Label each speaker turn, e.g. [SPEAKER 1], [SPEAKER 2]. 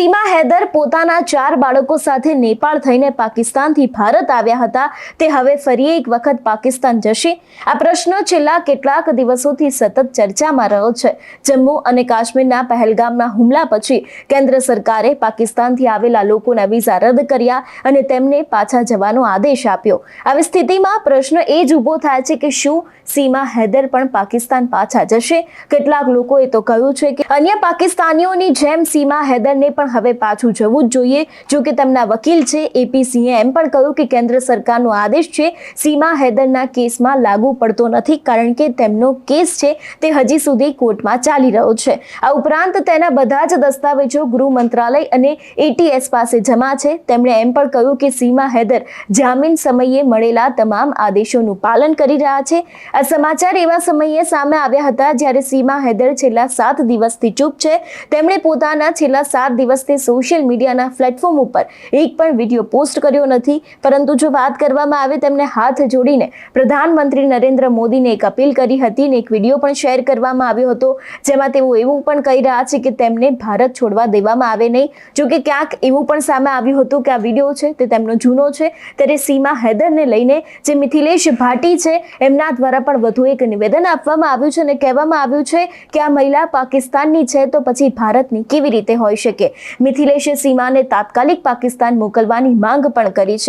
[SPEAKER 1] સીમા હૈદર પોતાના ચાર બાળકો સાથે નેપાળ થઈને પાકિસ્તાનથી ભારત આવ્યા હતા. તે હવે ફરી એક વખત પાકિસ્તાન જશે. આ પ્રશ્ન છેલ્લા કેટલાક દિવસોથી સતત ચર્ચામાં રહ્યો છે. જમ્મુ અને કાશ્મીરના પહેલગામના હુમલા પછી કેન્દ્ર સરકારે પાકિસ્તાનથી આવેલા લોકોના વિઝા રદ કર્યા અને તેમને પાછા જવાનો આદેશ આપ્યો. આવી સ્થિતિમાં પ્રશ્ન એ જ ઊભો થાય છે કે શું સીમા હૈદર પણ પાકિસ્તાન પાછા જશે? કેટલાક લોકોએ તો કહ્યું છે કે અન્ય પાકિસ્તાનીઓની જેમ સીમા હૈદરને પણ હવે પાછું જવું જ જોઈએ. જો કે તેમના વકીલ છે એપીસીએ એમ પણ કહ્યું કે કેન્દ્ર સરકારનો આદેશ છે, સીમા હૈદરના કેસમાં લાગુ પડતો નથી કારણ કે તેમનો કેસ છે તે હજી સુધી કોર્ટમાં ચાલી રહ્યો છે. આ ઉપરાંત તેના બધા જ દસ્તાવેજો ગૃહ મંત્રાલય અને એટીએસ પાસે જમા છે. તેમણે એમ પણ કહ્યું કે સીમા હૈદર જામીન સમયે મળેલા તમામ આદેશોનું પાલન કરી રહ્યા છે. આ સમાચાર એવા સમયે સામે આવ્યા હતા જ્યારે સીમા હૈદર છેલ્લા સાત દિવસથી ચૂપ છે. તેમણે પોતાના છેલ્લા સાત દિવસથી સોશિયલ મીડિયાના પ્લેટફોર્મ ઉપર એક પણ વીડિયો પોસ્ટ કર્યો નથી. પરંતુ જો વાત કરવામાં આવે તેમને હાથ જોડીને પ્રધાનમંત્રી નરેન્દ્ર મોદીને એક અપીલ કરી હતી અને એક વીડિયો પણ શેર કરવામાં આવ્યો હતો. જેમાં તેઓ એવું પણ કહી રહ્યા છે કે તેમને ભારત છોડવા દેવામાં આવે નહીં. જો કે ક્યાંક એવું પણ સામે આવ્યું હતું કે આ વીડિયો છે તે તેમનો જૂનો છે. ત્યારે સીમા હૈદરને લઈને જે મિથિલેશ ભાટી છે એમના દ્વારા પણ વધુ એક નિવેદન આપવામાં આવ્યું છે અને કહેવામાં આવ્યું છે કે આ મહિલા પાકિસ્તાનની છે તો પછી ભારતની કેવી રીતે હોઈ શકે? મિથિલેશે સીમાને તાત્કાલિક પાકિસ્તાન મોકલવાની માંગ પણ કરી છે.